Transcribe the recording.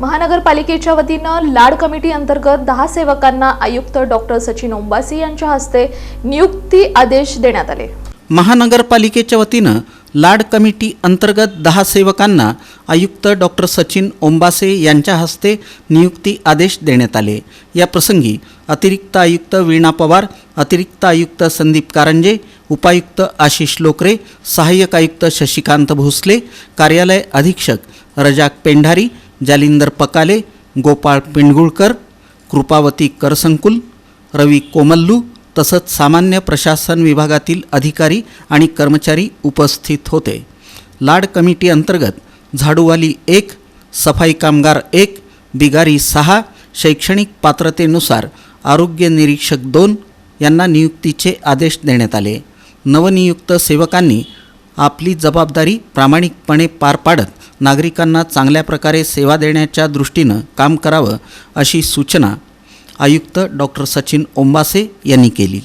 महानगरपालिकेच्या वतीनं लाड कमिटी अंतर्गत दहा सेवकांना आयुक्त डॉक्टर सचिन ओंबासी यांच्या हस्ते नियुक्ती आदेश देण्यात आले. महानगरपालिकेच्या वतीनं लाड कमिटी अंतर्गत दहा सेवकांना आयुक्त डॉक्टर सचिन ओंबासे यांच्या हस्ते नियुक्ती आदेश देण्यात आले. या प्रसंगी अतिरिक्त आयुक्त वीणा पवार अतिरिक्त आयुक्त संदीप कारंजे उपायुक्त आशिष लोकरे सहाय्यक आयुक्त शशिकांत भोसले कार्यालय अधीक्षक रजाक पेंढारी जालिंदर पकाले गोपाळ पिंडगुळकर कृपावती करसंकुल रवी कोमल्लू तसंच सामान्य प्रशासन विभागातील अधिकारी आणि कर्मचारी उपस्थित होते. लाड कमिटी अंतर्गत झाडूवाली एक सफाई कामगार एक बिगारी सहा शैक्षणिक पात्रतेनुसार आरोग्य निरीक्षक दोन यांना नियुक्तीचे आदेश देण्यात आले. नवनियुक्त सेवकांनी आपली जबाबदारी प्रामाणिकपणे पार पाडत नागरिकांना चांगल्या प्रकारे सेवा देण्याच्या दृष्टीनं काम करावं अशी सूचना आयुक्त डॉक्टर सचिन ओंबासे यांनी केली.